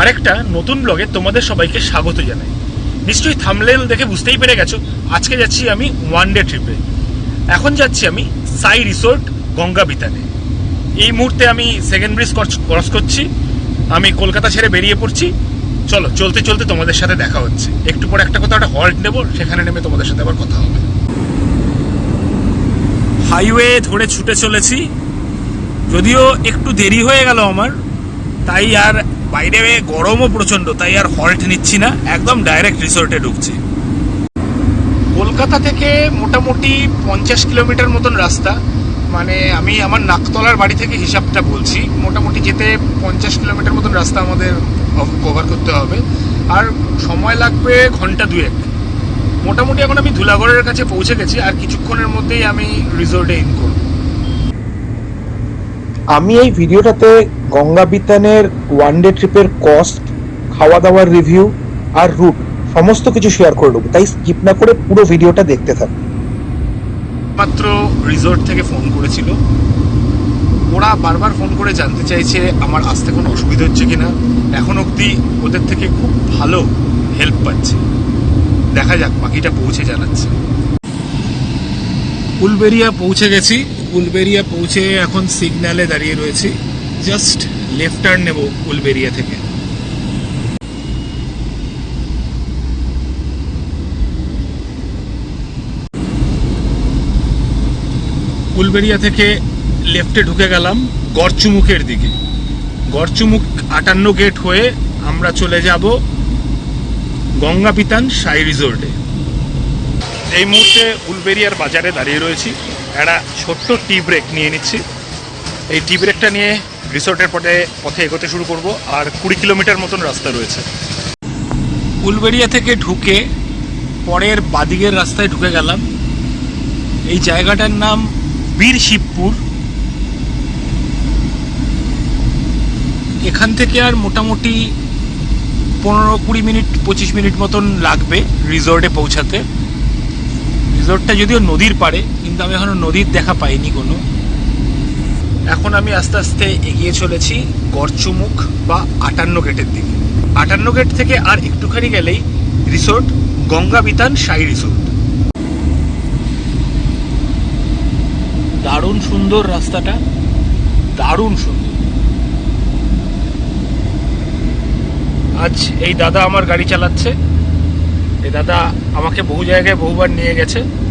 আরেকটা নতুন ব্লগে তোমাদের সবাইকে স্বাগত জানাই। নিশ্চয়ই থামলেল দেখে বুঝতেই পেরে গেছো, আজকে যাচ্ছি আমি ওয়ান ডে ট্রিপে এখন যাচ্ছি আমি সাই রিসোর্ট গঙ্গা বিতানে এই মুহূর্তে আমি সেকেন্ড ব্রিজ ক্রস করছি, আমি কলকাতা ছেড়ে বেরিয়ে পড়ছি। চলো, চলতে চলতে তোমাদের সাথে দেখা হচ্ছে। একটু পরে একটা কোথাও একটা হল্ট নেব, সেখানে নেমে তোমাদের সাথে আবার কথা হবে। হাইওয়ে ধরে ছুটে চলেছি। যদিও একটু দেরি হয়ে গেল আমার, তাই আর বাইরে গরমও প্রচণ্ড তাই আর হল্ট নিচ্ছি না, একদম ডাইরেক্ট রিসোর্টে ঢুকছি। কলকাতা থেকে মোটামুটি পঞ্চাশ কিলোমিটার মতন রাস্তা মানে আমি আমার নাকতলার বাড়ি থেকে হিসাবটা বলছি, মোটামুটি যেতে পঞ্চাশ কিলোমিটার মতন রাস্তা আমাদের কভার করতে হবে, আর সময় লাগবে ঘণ্টা দুয়েক। মোটামুটি এখন আমি ধুলাগড়ের কাছে পৌঁছে গেছি, আর কিছুক্ষণের মধ্যেই আমি রিসোর্টে ইন করব। আমি এই ভিডিওটাতে গঙ্গা বিতানের ওয়ান ডে ট্রিপের কস্ট খাওয়া দাওয়ার রিভিউ আর রুট সমস্ত কিছু শেয়ার করে দেবো। তাই স্কিপ না করে পুরো ভিডিওটা দেখতে থাক। মাত্র রিসোর্ট থেকে ফোন করেছিল। ওরা বারবার ফোন করে জানতে চাইছে আমার আসতে কোনো অসুবিধা হচ্ছে কিনা। এখন অবধি ওদের থেকে খুব ভালো হেল্প পাচ্ছে। দেখা যাক বাকিটা পৌঁছে জানাচ্ছে। উলবেরিয়া পৌঁছে গেছি। উলবেরিয়া পৌঁছে এখন সিগন্যালে দাঁড়িয়ে রয়েছি। জাস্ট লেফট টার্ন নেব উলবেরিয়া থেকে। উলবেরিয়া থেকে লেফটে ঢুকে গেলাম গড়চুমুখের দিকে। গড়চুমুখ আটান্ন গেট হয়ে আমরা চলে যাব গঙ্গা পিতান সাই রিসোর্টে। এই মুহূর্তে উলবেরিয়ার বাজারে দাঁড়িয়ে রয়েছি। একটা ছোট্ট টি ব্রেক নিয়ে নিচ্ছি। এই টি ব্রেকটা নিয়ে রিসোর্টের পথে পথে এগোতে শুরু করব, আর কুড়ি কিলোমিটার মতন রাস্তা রয়েছে। উলবেরিয়া থেকে ঢুকে পরের বাদিকের রাস্তায় ঢুকে গেলাম। এই জায়গাটার নাম বীর শিবপুর এখান থেকে আর মোটামুটি পনেরো কুড়ি মিনিট, পঁচিশ মিনিট মতন লাগবে রিসোর্টে পৌঁছাতে। রিসোর্টটা যদিও নদীর পাড়ে কিন্তু আমি এখনও নদীর দেখা পাইনি কোনো। এখন আমি আস্তে আস্তে এগিয়ে চলেছি গড়চুমুখ বা আটান্ন গেটের দিকে। আটান্ন গেট থেকে আর একটুখানি গেলেই রিসোর্ট, গঙ্গা বিতান সাই রিসোর্ট। দারুণ সুন্দর রাস্তাটা। দারুণ সুন্দর। আজ এই দাদা আমার গাড়ি চালাচ্ছে। এই দাদা আমাকে বহু জায়গায় বহুবার নিয়ে গেছে।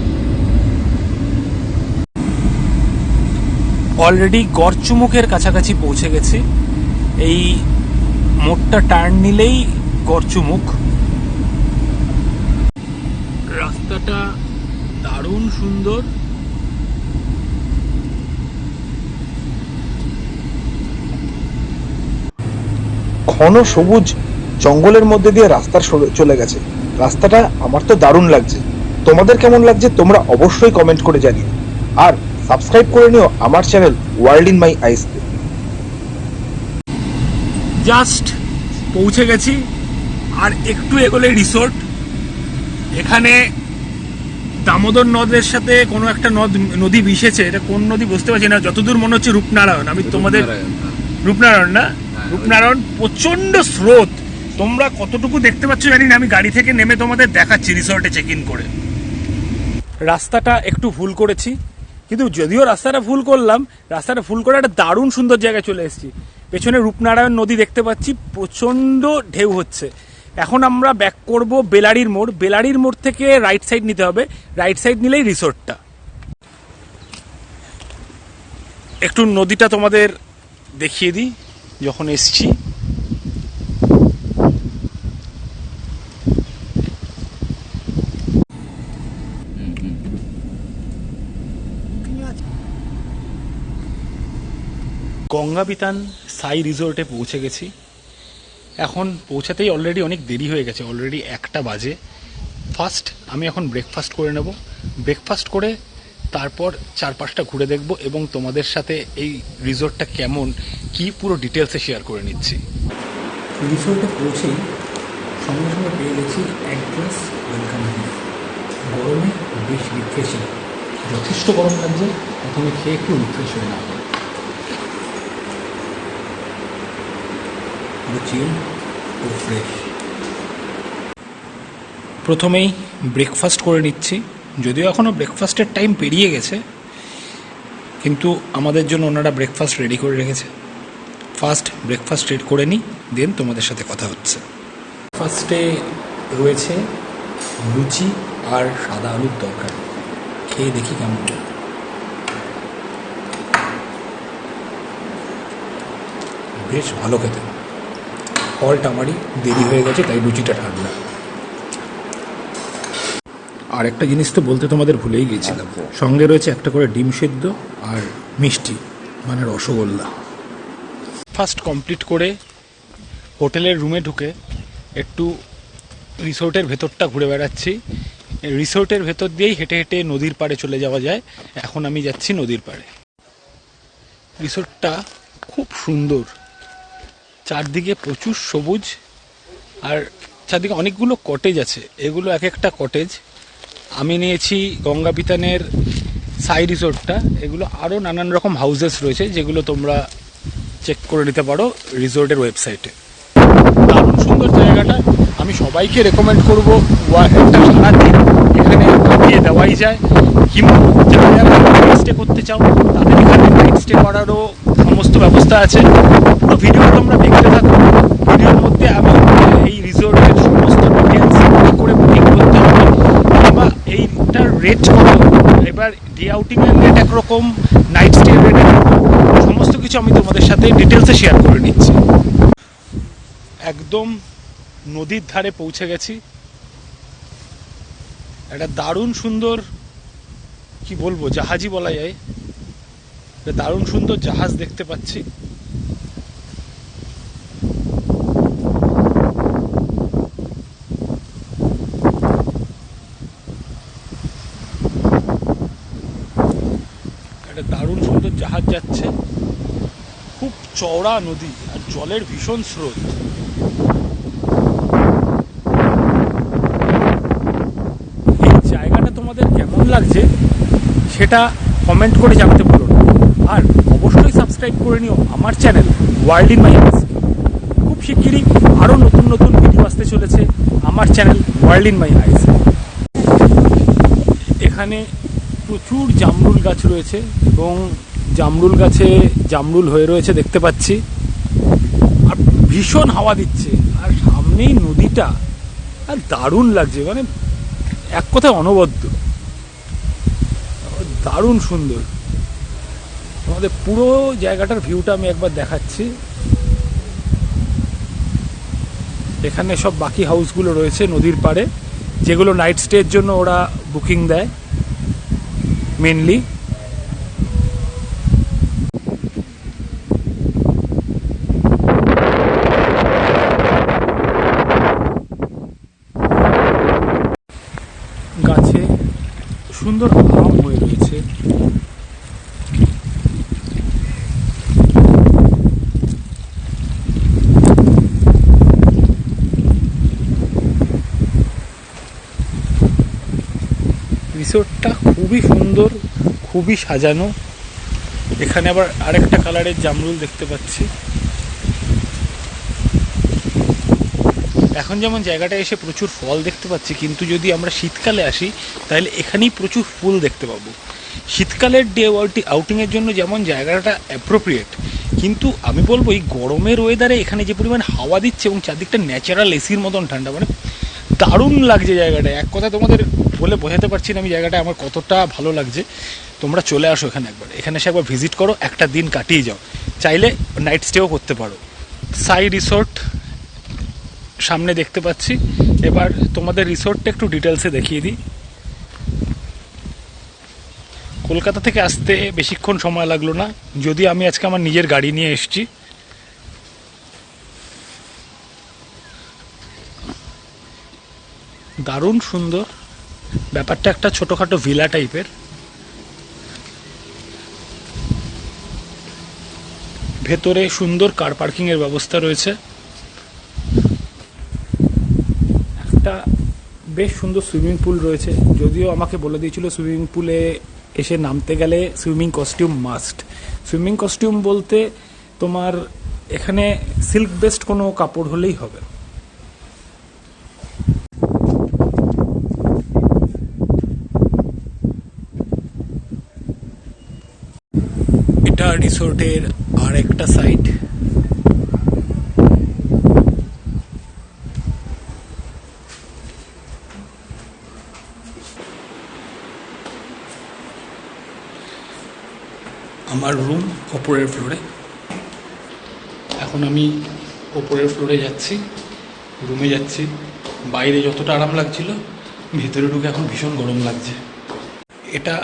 অলরেডি গড়চুমুখের কাছাকাছি পৌঁছে গেছি। এই মোড়টা টার্ন নিলেই গড়চুমুখ রাস্তাটা দারুণ সুন্দর। ঘন সবুজ জঙ্গলের মধ্যে দিয়ে রাস্তার চলে গেছে। রাস্তাটা আমার তো দারুণ লাগছে। তোমাদের কেমন লাগছে তোমরা অবশ্যই কমেন্ট করে জানিও। আর সাবস্ক্রাইব করে নিও আমার channel world in my eyes. Just পৌঁছে গেছি আর একটু এগোলে রিসোর্ট এখানে দামোদর নদের সাথে কোনো একটা নদ নদী মিশেছে এটা কোন নদী বুঝতে পারছি না। যতদূর মনে হচ্ছে রূপনারায়ণ। আমি তোমাদের রূপনারায়ণ না? রূপনারায়ণ প্রচণ্ড স্রোত। তোমরা কতটুকু দেখতে পাচ্ছ জানি না আমি গাড়ি থেকে নেমে তোমাদের দেখাচ্ছি রিসোর্টে চেক ইন করে। রাস্তাটা একটু ভুল করেছি। কিন্তু যদিও রাস্তাটা ভুল করলাম, রাস্তাটা ভুল করে একটা দারুণ সুন্দর জায়গায় চলে এসেছি। পেছনে রূপনারায়ণ নদী দেখতে পাচ্ছি প্রচণ্ড ঢেউ হচ্ছে। এখন আমরা ব্যাক করব বেলারির মোড়। বেলারির মোড় থেকে রাইট সাইড নিতে হবে। রাইট সাইড নিলেই রিসোর্টটা একটু নদীটা তোমাদের দেখিয়ে দিই, যখন এসছি। গঙ্গাবিতান সাই রিসোর্টে পৌঁছে গেছি। এখন পৌঁছাতেই অলরেডি অনেক দেরি হয়ে গেছে অলরেডি একটা বাজে। ফার্স্ট আমি এখন ব্রেকফাস্ট করে নেব। ব্রেকফাস্ট করে তারপর চারপাশটা ঘুরে দেখব এবং তোমাদের সাথে এই রিসোর্টটা কেমন, কি পুরো ডিটেলসে শেয়ার করে নিচ্ছি। রিসোর্টে পৌঁছেই সঙ্গে সঙ্গে পেয়ে গেছি এক গ্লাস ওয়েলকাম গরমে বেশ রিফ্রেশিং যথেষ্ট গরম লাগছে, প্রথমে খেয়ে একটু রিফ্রেশ হয়ে না চিল ও ফ্রেশ প্রথমেই ব্রেকফাস্ট করে নিচ্ছি। যদিও এখনও ব্রেকফাস্টের টাইম পেরিয়ে গেছে কিন্তু আমাদের জন্য ওনারা ব্রেকফাস্ট রেডি করে রেখেছে। ফার্স্ট ব্রেকফাস্ট রেড করে নিই দেন তোমাদের সাথে কথা হচ্ছে। ফার্স্টে রয়েছে লুচি আর সাদা আলুর তরকারি। খেয়ে দেখি কেমন বেশ ভালো খেতে। ফলটা আমারই দেরি হয়ে গেছে তাই লুচিটা ঠান্ডা আর একটা জিনিস তো বলতে তোমাদের ভুলেই গেছিলাম। সঙ্গে রয়েছে একটা করে ডিম সেদ্ধ আর মিষ্টি মানে রসগোল্লা। ফার্স্ট কমপ্লিট করে হোটেলের রুমে ঢুকে একটু রিসোর্টের ভেতরটা ঘুরে বেড়াচ্ছি। রিসোর্টের ভেতর দিয়েই হেঁটে হেঁটে নদীর পাড়ে চলে যাওয়া যায়। এখন আমি যাচ্ছি নদীর পাড়ে। রিসোর্টটা খুব সুন্দর। চারদিকে প্রচুর সবুজ, আর চারদিকে অনেকগুলো কটেজ আছে। এগুলো এক একটা কটেজ আমি নিয়েছি গঙ্গা পিতানের সাই রিসোর্টটা এগুলো আরও নানান রকম হাউজেস রয়েছে, যেগুলো তোমরা চেক করে নিতে পারো রিসোর্টের ওয়েবসাইটে দারুণ সুন্দর জায়গাটা। আমি সবাইকে রেকমেন্ড করব একটা সারাদিন। এখানে দেওয়াই যায়। কিংবা যারা যারা স্টে করতে চাও, তাদের এখানে স্টে করারও সমস্ত ব্যবস্থা আছে। পুরো ভিডিও তোমরা দেখতে থাকো। ভিডিওর মধ্যে আমি এই রিসোর্টের সমস্ত ডিটেলস করে বুকিং করতে হবে। কিংবা এইটার রেট কত? এবার ডে আউটিংয়ের রেট একরকম নাইট স্টে রেট সমস্ত কিছু আমি তোমাদের সাথে ডিটেলসে শেয়ার করে নিচ্ছি। একদম নদীর ধারে পৌঁছে গেছি। একটা দারুণ সুন্দর, কি বলব জাহাজই বলা যায়। দারুণ সুন্দর জাহাজ দেখতে পাচ্ছি। একটা দারুণ সুন্দর জাহাজ যাচ্ছে। খুব চওড়া নদী আর জলের ভীষণ স্রোত। এই জায়গাটা তোমাদের কেমন লাগছে সেটা কমেন্ট করে জানাতে বলুন আর অবশ্যই সাবস্ক্রাইব করে নিও আমার channel world in my eyes খুব শিগগিরই আরও নতুন নতুন ভিডিও আসতে চলেছে আমার channel world in my eyes এখানে প্রচুর জামরুল গাছ রয়েছে এবং জামরুল গাছে জামরুল হয়ে রয়েছে দেখতে পাচ্ছি। আর ভীষণ হাওয়া দিচ্ছে। আর সামনেই নদীটা। আর দারুণ লাগছে। মানে এক কথায় অনবদ্য। দারুণ সুন্দর। আমাদের পুরো জায়গাটার ভিউটা আমি একবার দেখাচ্ছি। এখানে সব বাকি হাউসগুলো রয়েছে নদীর পাড়ে, যেগুলো নাইট স্টের জন্য ওরা বুকিং দেয় মেনলি গাছে সুন্দর আম হয়ে রয়েছে রিসোর্টটা খুবই সুন্দর, খুবই সাজানো। এখানে আবার আরেকটা কালারের জামরুল দেখতে পাচ্ছি। এখন যেমন জায়গাটা এসে প্রচুর ফল দেখতে পাচ্ছি, কিন্তু যদি আমরা শীতকালে আসি, তাহলে এখানেই প্রচুর ফুল দেখতে পাবো। শীতকালের ডে আউটিংয়ের জন্য যেমন জায়গাটা অ্যাপ্রোপ্রিয়েট কিন্তু আমি বলব এই গরমের ওয়েদারে এখানে যে পরিমাণ হাওয়া দিচ্ছে এবং চারদিকটা ন্যাচারাল এসির মতন ঠান্ডা মানে দারুণ লাগছে জায়গাটা। এক কথা তোমাদের বলে বোঝাতে পারছি না আমি জায়গাটা, আমার কতটা ভালো লাগছে। তোমরা চলে আসো এখানে একবার। এখানে এসে একবার ভিজিট করো, একটা দিন কাটিয়ে যাও। চাইলে নাইট স্টেও করতে পারো। সাই রিসোর্ট সামনে দেখতে পাচ্ছি। এবার তোমাদের রিসোর্টটা একটু ডিটেলসে দেখিয়ে দিই। কলকাতা থেকে আসতে বেশিক্ষণ সময় লাগল না। যদি আমি আজকে আমার নিজের গাড়ি নিয়ে এসেছি। দারুণ সুন্দর। ব্যাপারটা একটা ছোটোখাটো ভিলা টাইপের। ভেতরে সুন্দর কার পার্কিংয়ের ব্যবস্থা রয়েছে। একটা বেশ সুন্দর সুইমিং পুল রয়েছে। যদিও আমাকে বলে দিয়েছিল সুইমিং পুলে এসে নামতে গেলে swimming costume must swimming costume বলতে তোমার এখানে সিল্ক বেস্ট কোনো কাপড় হলেই হবে। রিসোর্টের আর একটা সাইড আমার রুম ওপরের ফ্লোরে এখন আমি ওপরের ফ্লোরে যাচ্ছি। রুমে যাচ্ছি। বাইরে যতটা আরাম লাগছিল, ভেতরে ঢুকে এখন ভীষণ গরম লাগছে। এটা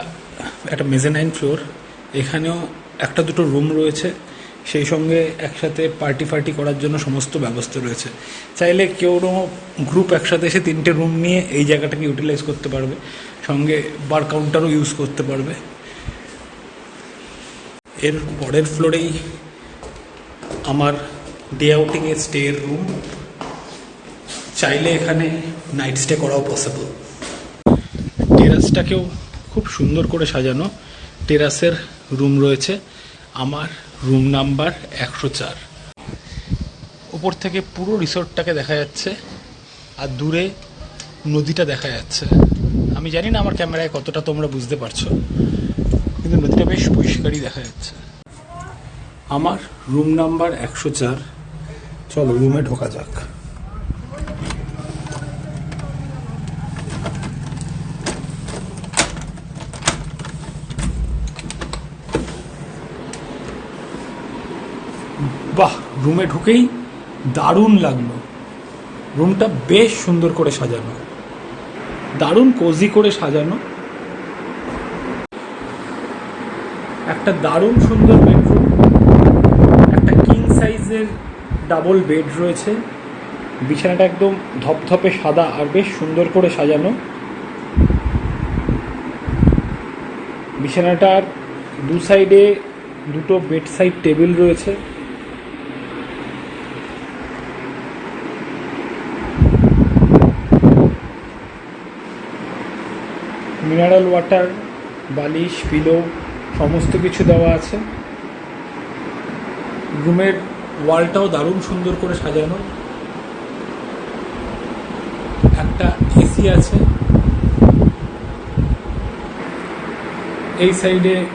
একটা মেজেনাইন ফ্লোর এখানেও একটা দুটো রুম রয়েছে। সেই সঙ্গে একসাথে পার্টি ফার্টি করার জন্য সমস্ত ব্যবস্থা রয়েছে। চাইলে কেউ গ্রুপ একসাথে এসে তিনটে রুম নিয়ে এই জায়গাটাকে ইউটিলাইজ করতে পারবে। সঙ্গে বার কাউন্টারও ইউজ করতে পারবে। এর পরের ফ্লোরেই আমার ডে আউটিংয়ের স্টের রুম চাইলে এখানে নাইট স্টে করাও পসিবল টেরাসটাকেও খুব সুন্দর করে সাজানো। টেরাসের রুম রয়েছে। আমার রুম নাম্বার একশো চার। ওপর থেকে পুরো রিসোর্টটাকে দেখা যাচ্ছে আর দূরে নদীটা দেখা যাচ্ছে। আমি জানি না আমার ক্যামেরায় কতটা তোমরা বুঝতে পারছ, কিন্তু নদীটা বেশ পরিষ্কারই দেখা যাচ্ছে। আমার রুম নাম্বার একশো চার। চলো রুমে ঢোকা যাক বাহ রুমে ঢুকেই দারুণ লাগল। রুমটা বেশ সুন্দর করে সাজানো। দারুণ কোজি করে সাজানো। একটা দারুণ সুন্দর বেডরুম একটা কিং সাইজের ডাবল বেড রয়েছে। বিছানাটা একদম ধপধপে সাদা আর বেশ সুন্দর করে সাজানো। বিছানাটার দু সাইডে দুটো বেড সাইড টেবিল রয়েছে। মিনারেল ওয়াটার বালিশ পিলো সমস্ত কিছু দেওয়া আছে। রুমের ওয়ালটাও দারুণ সুন্দর করে সাজানো। একটা এসি আছে। এই সাইডে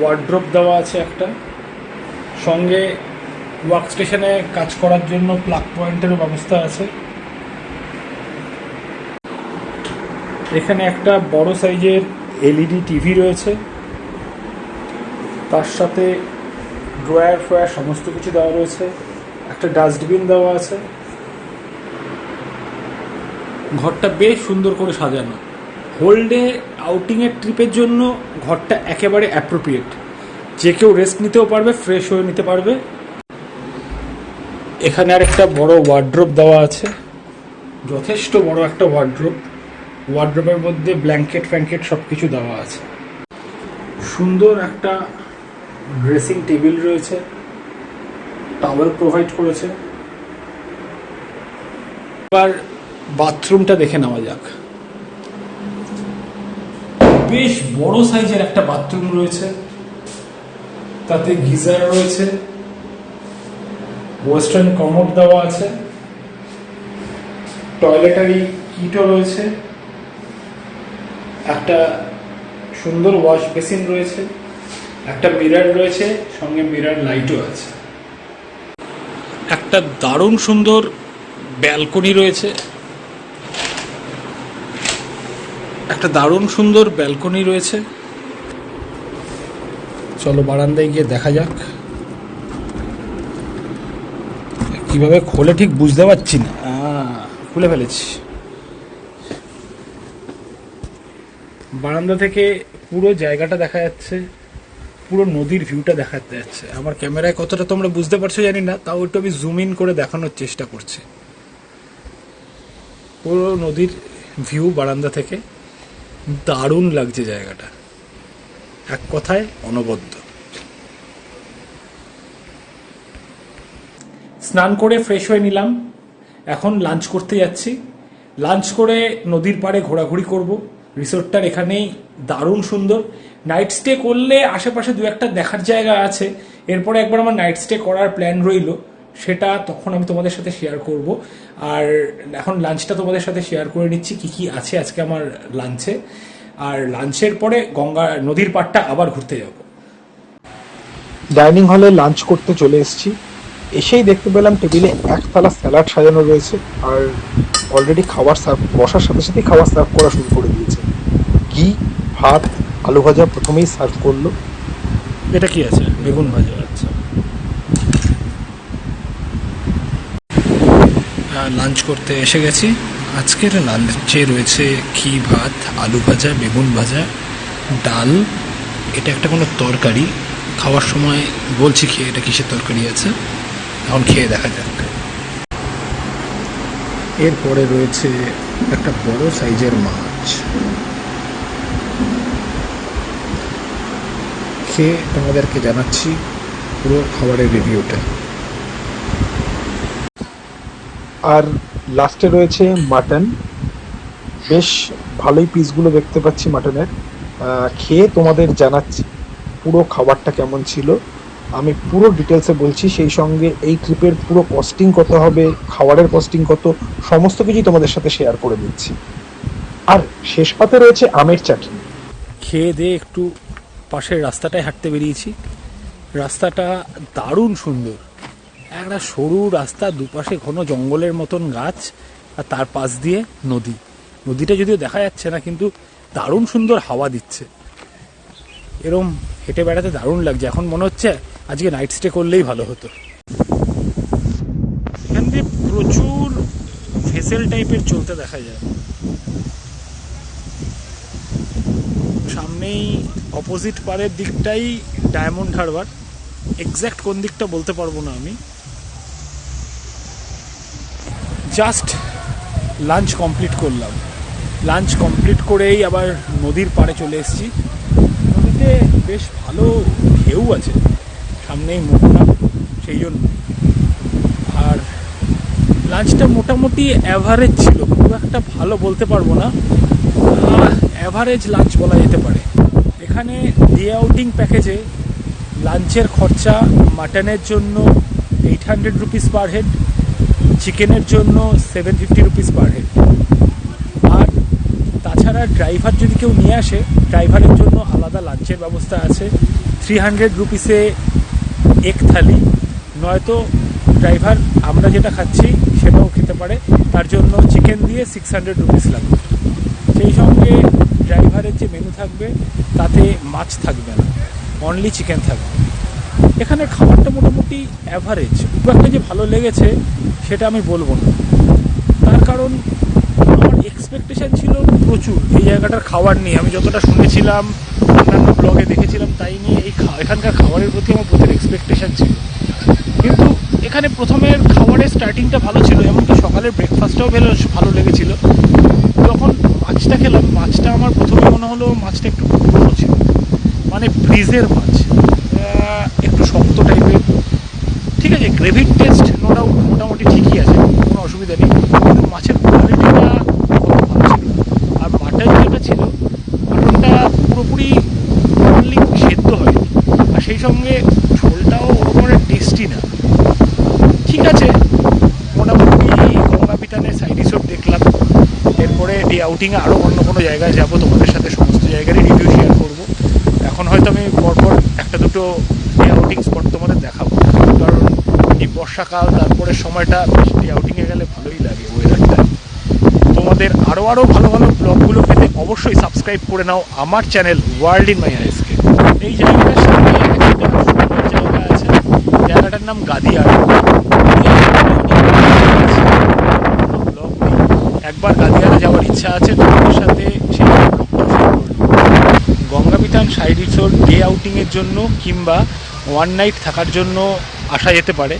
ওয়ার্ড্রপ দেওয়া আছে একটা। সঙ্গে ওয়ার্ক স্টেশনে কাজ করার জন্য প্লাগ পয়েন্টেরও ব্যবস্থা আছে। এখানে একটা বড় সাইজের এলইডি টিভি রয়েছে। তার সাথে ড্রয়ার, ফ্রয়ার সমস্ত কিছু দেওয়া রয়েছে। একটা ডাস্টবিন দেওয়া আছে। ঘরটা বেশ সুন্দর করে সাজানো। হোলডে আউটিংয়ের ট্রিপের জন্য ঘরটা একেবারে অ্যাপ্রোপ্রিয়েট যে কেউ রেস্ট নিতেও পারবে ফ্রেশ হয়ে নিতে পারবে। এখানে আর একটা বড় ওয়ার্ড্রোপ দেওয়া আছে। যথেষ্ট বড় একটা ওয়ার্ড্রোপ ওয়ার্ড্রোপের মধ্যে ব্ল্যাঙ্কেট ফ্যাঙ্কেট সব কিছু দেওয়া আছে। সুন্দর একটা ড্রেসিং টেবিল রয়েছে, টাওয়েল প্রোভাইড করেছে। এবার বাথরুমটা দেখে নেওয়া যাক। বেশ বড় সাইজের একটা বাথরুম রয়েছে, তাতে গিজার রয়েছে, ওয়েস্টার্ন কমোড দেওয়া আছে, টয়লেটারি কিটও রয়েছে। একটা সুন্দর ওয়াশ বেসিন রয়েছে, একটা মিরার রয়েছে, সঙ্গে মিরার লাইটও আছে। একটা দারুণ সুন্দর ব্যালকনি রয়েছে। একটা দারুণ সুন্দর ব্যালকনি রয়েছে। চলো বারান্দায় গিয়ে দেখা যাক। কীভাবে খোলে ঠিক বুঝতে পারছি না। খুলে ফেলেছি। বারান্দা থেকে পুরো জায়গাটা দেখা যাচ্ছে, পুরো নদীর ভিউটা দেখা যাচ্ছে। আমার ক্যামেরায় কতটা তোমরা বুঝতে পারছ জানি না, তাও একটু আমি জুম ইন করে দেখানোর চেষ্টা করছি। পুরো নদীর ভিউ বারান্দা থেকে, দারুণ লাগছে জায়গাটা। এক কথায় অনবদ্য। স্নান করে ফ্রেশ হয়ে নিলাম। এখন লাঞ্চ করতে যাচ্ছি। লাঞ্চ করে নদীর পাড়ে ঘোরাঘুরি করব। রিসোর্টটার এখানেই দারুণ সুন্দর। নাইট স্টে করলে আশেপাশে দু একটা দেখার জায়গা আছে। এরপরে একবার আমার নাইট স্টে করার প্ল্যান রইল। সেটা তখন আমি তোমাদের সাথে শেয়ার করব। আর এখন লাঞ্চটা তোমাদের সাথে শেয়ার করে নিচ্ছি কি কি আছে আজকে আমার লাঞ্চে আর লাঞ্চের পরে গঙ্গা নদীর পাড়টা আবার ঘুরতে যাব। ডাইনিং হলে লাঞ্চ করতে চলে এসেছি। এসেই দেখতে পেলাম টেবিলে এক স্যালাড সাজানো রয়েছে আর অলরেডি খাবার সার্ভ বসার সাথে সাথেই খাবার সার্ভ করা শুরু করে দিয়েছে। ঘি, ভাত, আলু ভাজা প্রথমেই সার্ভ করল। এটা কি আছে? বেগুন ভাজা আচ্ছা। লাঞ্চ করতে এসে গেছি। আজকের লাঞ্চে রয়েছে ঘি, ভাত, আলু ভাজা, বেগুন ভাজা, ডাল। এটা একটা কোনো তরকারি। খাওয়ার সময় বলছি খেয়ে এটা কিসের তরকারি আছে? এখন খেয়ে দেখা যাক। এরপরে রয়েছে একটা বড় সাইজের মাছ। খেয়ে তোমাদেরকে জানাচ্ছি পুরো খাবারের রিভিউটা। আর লাস্টে রয়েছে মাটন। বেশ ভালোই পিসগুলো দেখতে পাচ্ছি মাটনের। আহ, খেয়ে তোমাদের জানাচ্ছি পুরো খাবারটা কেমন ছিল। আমি পুরো ডিটেলসে বলছি, সেই সঙ্গে এই ট্রিপের পুরো কস্টিং কত হবে, খাবারের কস্টিং কত, সমস্ত কিছুই তোমাদের সাথে শেয়ার করে দিচ্ছি। আর শেষ পাতে রয়েছে আমের চাটনি। খেয়ে দিয়ে একটু পাশের রাস্তাটায় হাঁটতে বেরিয়েছি। রাস্তাটা দারুণ সুন্দর। একটা সরু রাস্তা, দুপাশে ঘন জঙ্গলের মতন গাছ, আর তার পাশ দিয়ে নদী। নদীটা যদিও দেখা যাচ্ছে না, কিন্তু দারুণ সুন্দর হাওয়া দিচ্ছে। এরম হেঁটে বেড়াতে দারুণ লাগছে। এখন মনে হচ্ছে আজকে নাইট স্টে করলেই ভালো হতো। এখান দিয়ে প্রচুর ভেসেল টাইপের চলতে দেখা যায়। সামনেই অপোজিট পারের দিকটাই ডায়মন্ড হারবার এক্স্যাক্ট কোন দিকটা বলতে পারব না আমি। জাস্ট লাঞ্চ কমপ্লিট করলাম। লাঞ্চ কমপ্লিট করেই আবার নদীর পাড়ে চলে এসেছি। নদীতে বেশ ভালো ঢেউ আছে। সামনেই মোহনা সেই জন্য। আর লাঞ্চটা মোটামুটি অ্যাভারেজ ছিল, খুব একটা ভালো বলতে পারব না। অ্যাভারেজ লাঞ্চ বলা যেতে পারে। এখানে ডে আউটিং প্যাকেজে লাঞ্চের খরচা মাটনের জন্য eight hundred rupees per head চিকেনের জন্য seven fifty rupees per head আর তাছাড়া ড্রাইভার যদি কেউ নিয়ে আসে ড্রাইভারের জন্য আলাদা লাঞ্চের ব্যবস্থা আছে। থ্রি হান্ড্রেড রুপিসে এক থালি, নয়তো ড্রাইভার আমরা যেটা খাচ্ছি সেটাও খেতে পারে, তার জন্য চিকেন দিয়ে সিক্স হান্ড্রেড রুপিস লাগবে। সেই সঙ্গে ড্রাইভারের যে মেনু থাকবে, তাতে মাছ থাকবে না অনলি চিকেন থাকবে। এখানে খাবারটা মোটামুটি অ্যাভারেজ খুব একটা যে ভালো লেগেছে, সেটা আমি বলব না। তার কারণ এক্সপেকটেশন ছিল প্রচুর। এই জায়গাটার খাবার নিয়ে আমি যতটা শুনেছিলাম, অন্যান্য ব্লগে দেখেছিলাম, তাই নিয়ে এই এখানকার খাবারের প্রতি আমার প্রচুর এক্সপেকটেশন ছিল। কিন্তু এখানে প্রথমের খাবারের স্টার্টিংটা ভালো ছিল, এমনকি সকালের ব্রেকফাস্টটাও ভালো ভালো লেগেছিল। যখন মাছটা খেলাম, মাছটা আমার প্রথমে মনে হলো মাছটা একটু পুরনো ছিল। মানে ফ্রিজের মাছ। একটু শক্ত টাইপের ঠিক আছে গ্রেভির টেস্ট নো ডাউট মোটামুটি ঠিকই আছে, কোনো অসুবিধা নেই। কিন্তু মাছের কোয়ালিটিটা অত ভালো ছিল আর মাটন যেটা ছিল মাটনটা পুরোপুরি অনলি সেদ্ধ হয়নি আর সেই সঙ্গে ঝোলটাও ওরকম টেস্টি না। ঠিক আছে, মোটামুটি গঙ্গা সাইড রিসোর্ট দেখলাম। এরপরে ডে আউটিংয়ে আরও অন্য কোনো জায়গায় যাব, তোমাদের সাথে সমস্ত জায়গারই রিভিউ শেয়ার করব। এখন হয়তো আমি পরপর একটা দুটো ডে আউটিং স্পট তোমাদের দেখাবো। কারণ এই বর্ষাকাল, তারপরে সময়টা বেশ ডে আউটিংয়ে গেলে ভালোই লাগে ওয়েদারটা তোমাদের আরও আরও ভালো ভালো ব্লগগুলো পেতে অবশ্যই সাবস্ক্রাইব করে নাও আমার চ্যানেল ওয়ার্ল্ড ইন মাই আইসকে এই জায়গাটার সামনে একটা সুন্দর জায়গা আছে জায়গাটার নাম গাদিয়ার। একবার গাদিয়ারে যাওয়ার ইচ্ছা আছে তোমাদের সাথে সেই গঙ্গাবিতান সাইড রিসোর্ট ডে আউটিংয়ের জন্য কিংবা ওয়ান নাইট থাকার জন্য আসা যেতে পারে।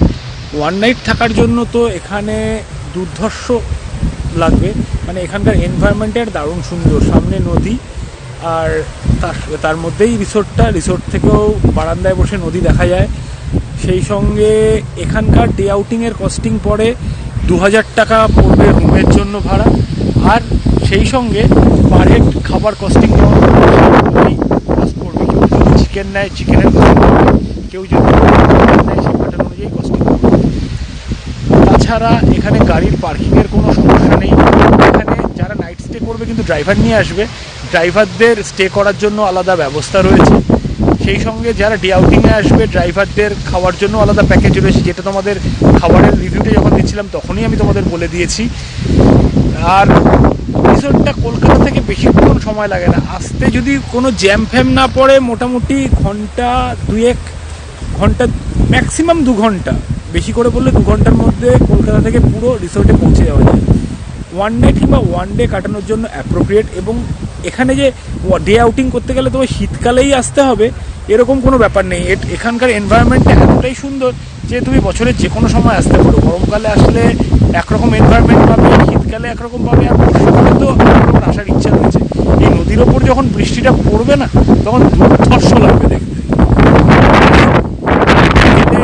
ওয়ান নাইট থাকার জন্য তো এখানে দুর্ধর্ষ লাগবে। মানে এখানকার এনভায়রনমেন্টের দারুণ সুন্দর, সামনে নদী আর তার তার মধ্যেই রিসোর্টটা, রিসোর্ট থেকেও বারান্দায় বসে নদী দেখা যায়। সেই সঙ্গে এখানকার ডে আউটিংয়ের কস্টিং পড়ে দু হাজার টাকা পড়বে রুমের জন্য ভাড়া। আর সেই সঙ্গে পার হেড খাবার কস্টিং পড়বে। কেউ যদি চিকেন নেয় চিকেনের কেউ যদি নেয় অনুযায়ী কস্টিং তাছাড়া এখানে গাড়ির পার্কিংয়ের কোনো সমস্যা নেই। এখানে যারা নাইট স্টে করবে কিন্তু ড্রাইভার নিয়ে আসবে ড্রাইভারদের স্টে করার জন্য আলাদা ব্যবস্থা রয়েছে। সেই সঙ্গে যারা ডে আউটিংয়ে আসবে, ড্রাইভারদের খাওয়ার জন্য আলাদা প্যাকেজ রয়েছে, যেটা তোমাদের খাবারের রিভিউটা যখন দিচ্ছিলাম, তখনই আমি তোমাদের বলে দিয়েছি। আর রিসোর্টটা কলকাতা থেকে বেশিক্ষণ সময় লাগে না। আসতে যদি কোনো জ্যাম ফ্যাম না পড়ে, মোটামুটি ঘণ্টা দুয়েক, ঘণ্টা ম্যাক্সিমাম দু ঘণ্টা। বেশি করে বললে দু ঘণ্টার মধ্যে কলকাতা থেকে পুরো রিসোর্টে পৌঁছে যাওয়া যায়। ওয়ান নাইট কিংবা ওয়ান ডে কাটানোর জন্য অ্যাপ্রোপ্রিয়েট এবং এখানে যে ডে আউটিং করতে গেলে তোমার শীতকালেই আসতে হবে, এরকম কোনো ব্যাপার নেই। এখানকার এনভায়রনমেন্টটা এতটাই সুন্দর যে তুমি বছরের যে কোনো সময় আসতে পারো। গরমকালে আসলে একরকম এনভায়রনমেন্ট পাবে, শীতকালে একরকম পাবে, আর বর্ষাকালে তো আসার ইচ্ছা রয়েছে। এই নদীর ওপর যখন বৃষ্টিটা পড়বে না, তখন দুর্ধর্ষ লাগবে দেখতে এদের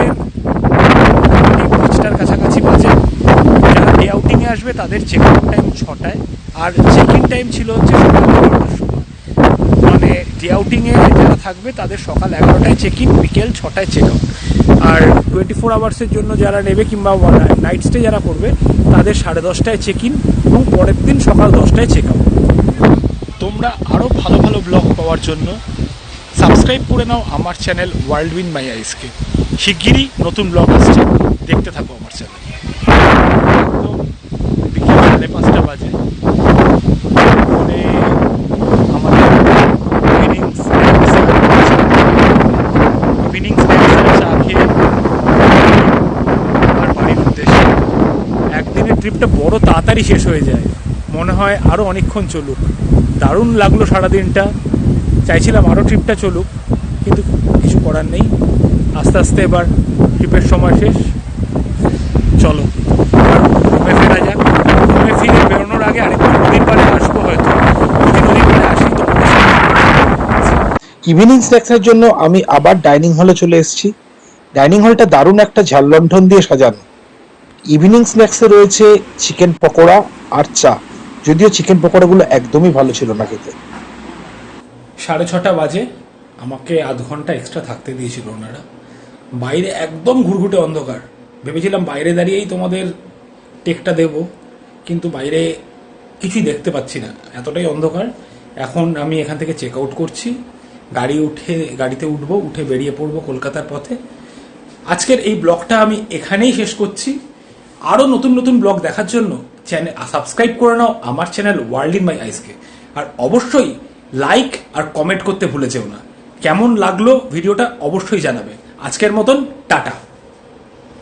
মোটামুটি পাঁচটার কাছাকাছি বাজে যারা ডে আউটিংয়ে আসবে তাদের চেক আউট টাইম ছটায়। আর চেক ইন টাইম ছিল হচ্ছে সকাল এগারোটার সময়। মানে ডে আউটিংয়ে যারা থাকবে তাদের সকাল এগারোটায় চেক ইন বিকেল ছটায় চেক আউট আর টোয়েন্টি ফোর আওয়ার্সের জন্য যারা নেবে কিংবা নাইট স্টে যারা করবে, তাদের সাড়ে দশটায় চেক ইন এবং পরের দিন সকাল দশটায় চেক আউট তোমরা আরও ভালো ভালো ব্লগ পাওয়ার জন্য সাবস্ক্রাইব করে নাও আমার চ্যানেল ওয়ার্ল্ড উইন মাই আইসকে শিগগিরই নতুন ব্লগ আসছে। দেখতে থাকো আমার চ্যানেল তো বিকেল সাড়ে পাঁচটা বাজে। ট্রিপটা বড় তাড়াতাড়ি শেষ হয়ে যায়। মনে হয় আরও অনেকক্ষণ চলুক। দারুণ লাগল সারাদিনটা। চাইছিলাম আরও ট্রিপটা চলুক, কিন্তু কিছু করার নেই। আস্তে আস্তে এবার ট্রিপের সময় শেষ। চলো এবার রুমে ফেরা যাক রুমে বেরোনোর আগে আরেকবার নদীর পাড়ে আসব হয়তো। যদি নদীর পাড়ে আসি তো ইভিনিং স্ন্যাক্সের জন্য আমি আবার ডাইনিং হলে চলে এসেছি। ডাইনিং হলটা দারুণ একটা ঝাল লণ্ঠন দিয়ে সাজানো। ইভিনিং স্ন্যাক্সে রয়েছে চিকেন পকোড়া আর চা। যদিও চিকেন পকোড়াগুলো একদমই ভালো ছিল না খেতে। সাড়ে ছটা বাজে। আমাকে আধ ঘণ্টা এক্সট্রা থাকতে দিয়েছিল ওনারা। বাইরে একদম ঘুরঘুটে অন্ধকার। ভেবেছিলাম বাইরে দাঁড়িয়েই তোমাদের টেকটা দেব। কিন্তু বাইরে কিছুই দেখতে পাচ্ছি না। এতটাই অন্ধকার। এখন আমি এখান থেকে চেক আউট করছি। গাড়ি উঠে, গাড়িতে উঠবো, উঠে বেরিয়ে পড়ব কলকাতার পথে। আজকের এই ব্লগটা আমি এখানেই শেষ করছি। আরও নতুন নতুন ব্লগ দেখার জন্য চ্যানেল সাবস্ক্রাইব করে নাও আমার চ্যানেল ওয়ার্ল্ড ইন মাই আইসকে আর অবশ্যই লাইক আর কমেন্ট করতে ভুলে যেও না। কেমন লাগল ভিডিওটা অবশ্যই জানাবে। আজকের মতন, টাটা।